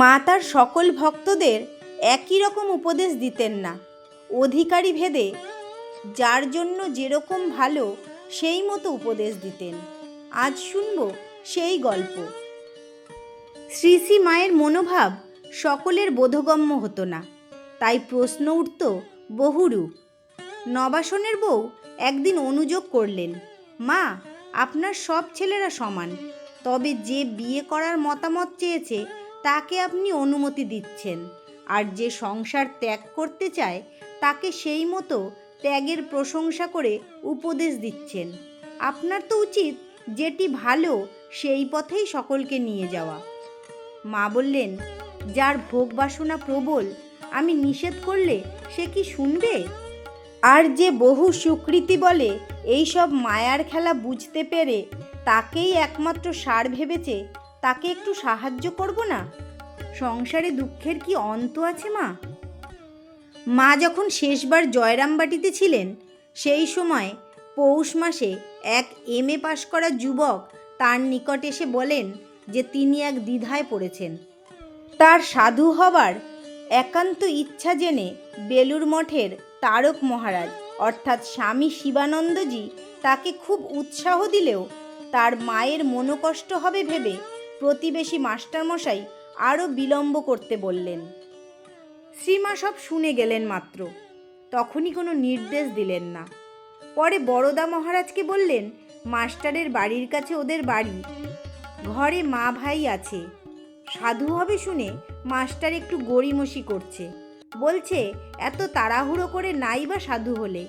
মা তার সকল ভক্তদের একই রকম উপদেশ দিতেন না। অধিকারী ভেদে যার জন্য যেরকম ভালো, সেই মতো উপদেশ দিতেন। আজ শুনব সেই গল্প। শ্রী শ্রী মায়ের মনোভাব সকলের বোধগম্য হতো না। তাই প্রশ্ন উঠত বহুরূপ নবাসনের বউ একদিন অনুযোগ করলেন, মা, আপনার সব ছেলেরা সমান, তবে যে বিয়ে করার মতামত চেয়েছে তাকে আপনি অনুমতি দিচ্ছেন। আর যে সংসার ত্যাগ করতে চায়, তাকে সেই মতো ত্যাগের প্রশংসা করে উপদেশ দিচ্ছেন। আপনার তো উচিত যেটি ভালো, সেই পথেই সকলকে নিয়ে যাওয়া। মা বললেন, যার ভোগ বাসনা প্রবল, আমি নিষেধ করলে সে কি শুনবে? আর যে বহু সুকৃতি বলে, এই সব মায়ার খেলা বুঝতে পেরে তাকেই একমাত্র সার ভেবেছে তাকে একটু সাহায্য করব না? সংসারে দুঃখের কি অন্ত আছে, মা? মা যখন শেষবার জয়রামবাটিতে ছিলেন, সেই সময় পৌষ মাসে এক এম এ পাশ করা যুবক তার নিকট এসে বলেন যে তিনি এক দ্বিধায় পড়েছেন। তার সাধু হবার একান্ত ইচ্ছা জেনে বেলুর মঠের তারক মহারাজ, অর্থাৎ স্বামী শিবানন্দজি, তাকে খুব উৎসাহ দিলেও তার মায়ের মনোকষ্ট হবে ভেবে প্রতিবেশী মাস্টারমশাই আরও বিলম্ব করতে বললেন, শ্রীমা সব শুনে গেলেন মাত্র, তখনই কোনো নির্দেশ দিলেন না। পরে বড়দা মহারাজকে বললেন, মাস্টারের বাড়ির কাছে ওদের বাড়ি, ঘরে মা ভাই আছে। সাধু হবে শুনে মাস্টার একটু গড়িমসি করছে। বলছে, এত তাড়াহুড়ো করে নাই বা সাধু হলে।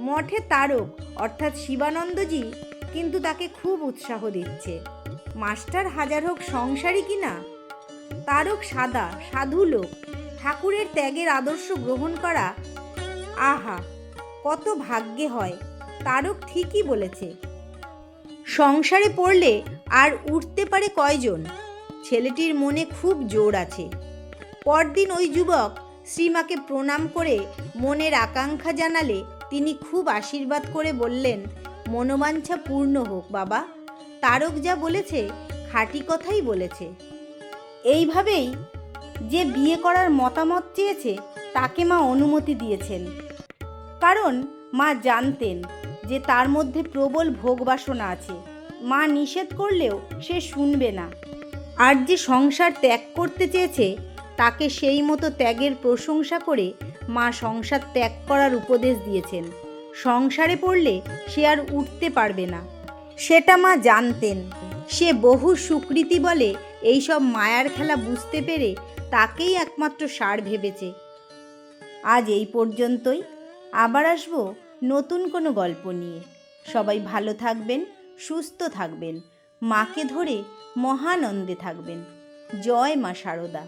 মঠে তারক, অর্থাৎ শিবানন্দজি কিন্তু তাকে খুব উৎসাহ দিচ্ছে। মাস্টার হাজার হোক সংসারী কিনা তারক সাদা, সাধু লোক। ঠাকুরের ত্যাগের আদর্শ গ্রহণ করা। আহা, কত ভাগ্যে হয়। তারক ঠিকই বলেছে। সংসারে পড়লে আর উঠতে পারে কয়জন? ছেলেটির মনে খুব জোর আছে। পরদিন ওই যুবক শ্রীমাকে প্রণাম করে মনের আকাঙ্ক্ষা জানালে তিনি খুব আশীর্বাদ করে বললেন মনোবাঞ্ছা পূর্ণ হোক, বাবা। তারক যা বলেছে, খাঁটি কথাই বলেছে। এইভাবেই যে বিয়ে করার মতামত চেয়েছে, তাকে মা অনুমতি দিয়েছেন। কারণ মা জানতেন যে তার মধ্যে প্রবল ভোগ বাসনা আছে। মা নিষেধ করলেও সে শুনবে না। আর যে সংসার ত্যাগ করতে চেয়েছে, তাকে সেই মতো ত্যাগের প্রশংসা করে মা সংসার ত্যাগ করার উপদেশ দিয়েছেন। সংসারে পড়লে সে আর উঠতে পারবে না। সেটা মা জানতেন। সে বহু সুকৃতি বলে এইসব মায়ার খেলা বুঝতে পেরে তাকেই একমাত্র সার ভেবেছে। আজ এই পর্যন্তই। আবার আসব নতুন কোনো গল্প নিয়ে। সবাই ভালো থাকবেন, সুস্থ থাকবেন। মাকে ধরে মহানন্দে থাকবেন। জয় মা শারদা